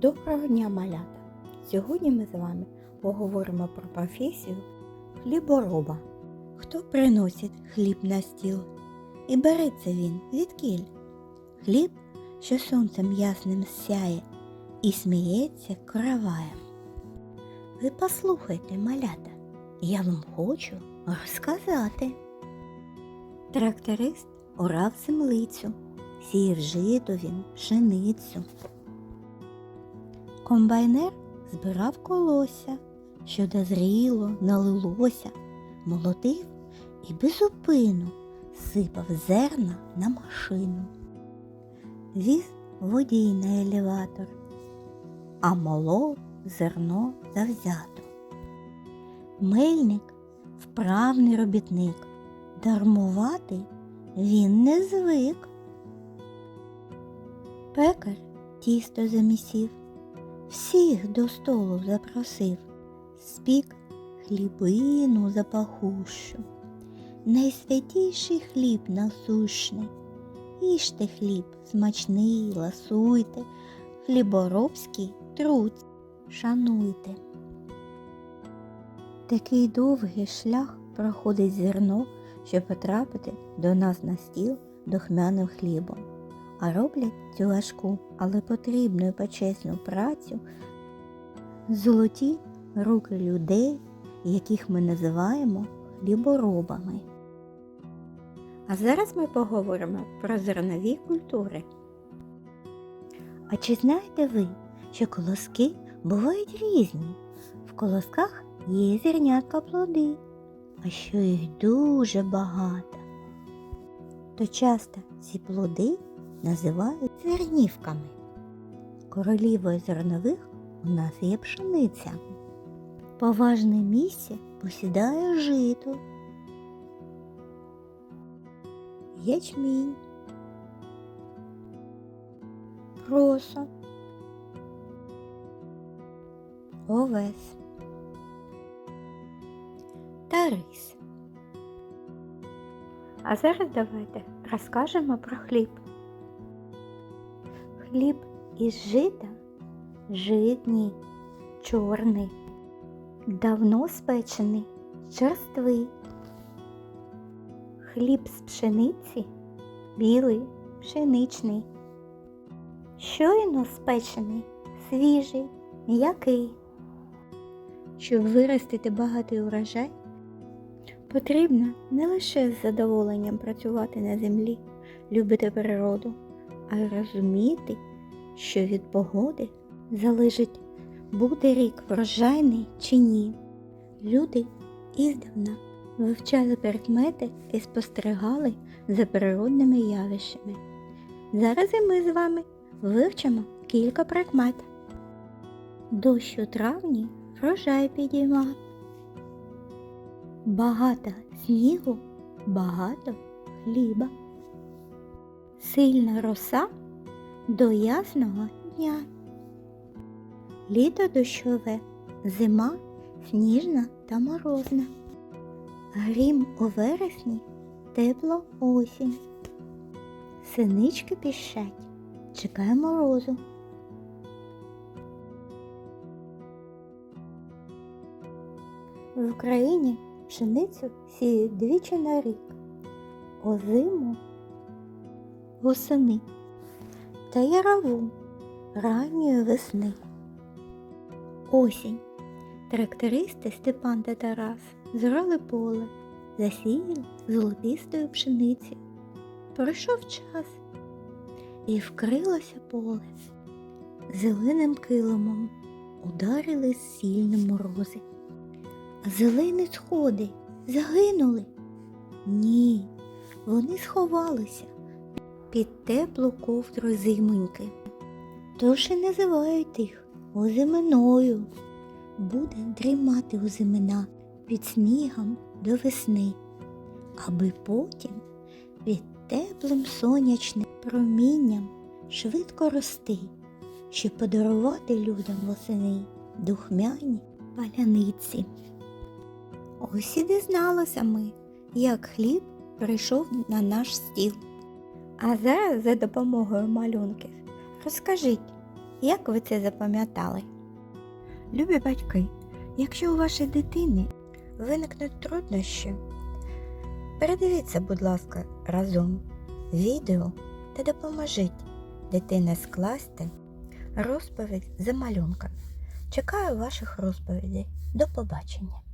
Доброго дня, малята! Сьогодні ми з вами поговоримо про професію хлібороба. Хто приносить хліб на стіл? І береться він звідкіль? Хліб, що сонцем ясним сяє, і сміється караваєм. Ви послухайте, малята, я вам хочу розказати. Тракторист орав землицю, сіяв жито він пшеницю. Комбайнер збирав колося, що дозріло, налилося, молотив і безупину сипав зерна на машину. Віз водій на елеватор, а молов зерно завзято. Мельник вправний робітник, дармувати він не звик. Пекар тісто замісів, всіх до столу запросив, спік хлібину запахущу, найсвятіший хліб насущний. Їжте хліб смачний, ласуйте, хліборобський труд шануйте. Такий довгий шлях проходить зерно, щоб потрапити до нас на стіл духмяним хлібом. А роблять цю важку, але потрібну і почесну працю золоті руки людей, яких ми називаємо хліборобами. А зараз ми поговоримо про зернові культури. А чи знаєте ви, що колоски бувають різні? В колосках є зернятка плоди, а що їх дуже багато. То часто ці плоди називають зернівками. Королівою зернових у нас є пшениця. Поважне місце посідає жито, ячмінь, просо, овес та рис. А зараз давайте розкажемо про хліб. Хліб із жита житній, чорний, давно спечений, черствий. Хліб з пшениці білий, пшеничний. Щойно спечений, свіжий, м'який. Щоб виростити багатий урожай, потрібно не лише з задоволенням працювати на землі, любити природу, а розуміти, що від погоди залежить, буде рік врожайний чи ні. Люди іздавна вивчали предмети і спостерігали за природними явищами. Зараз і ми з вами вивчимо кілька предмет. Дощ у травні врожай підійма. Багато снігу, багато хліба. Сильна роса до ясного дня. Літо дощове, зима сніжна та морозна. Грім у вересні, тепло осінь. Синички піщать, чекає морозу. В Україні пшеницю сіють двічі на рік. Озиму восени та ярову ранньої весни. Осінь. Трактористи Степан та Тарас зрали поле, засіяли золотистою пшениці. Пройшов час і вкрилося поле. Зеленим килимом ударили сильні морози. Зелені сходи загинули. Ні, вони сховалися під теплу ковдру зимоньки. Тож і називають їх озиминою. Буде дрімати озимина під снігом до весни, аби потім під теплим сонячним промінням швидко рости, щоб подарувати людям восени духмяні паляниці. Ось і дізналися ми, як хліб прийшов на наш стіл. А зараз за допомогою малюнків розкажіть, Як ви це запам'ятали? Любі батьки, якщо у вашої дитини виникнуть труднощі, передивіться, будь ласка, разом відео та допоможіть дитині скласти розповідь за малюнками. Чекаю ваших розповідей. До побачення!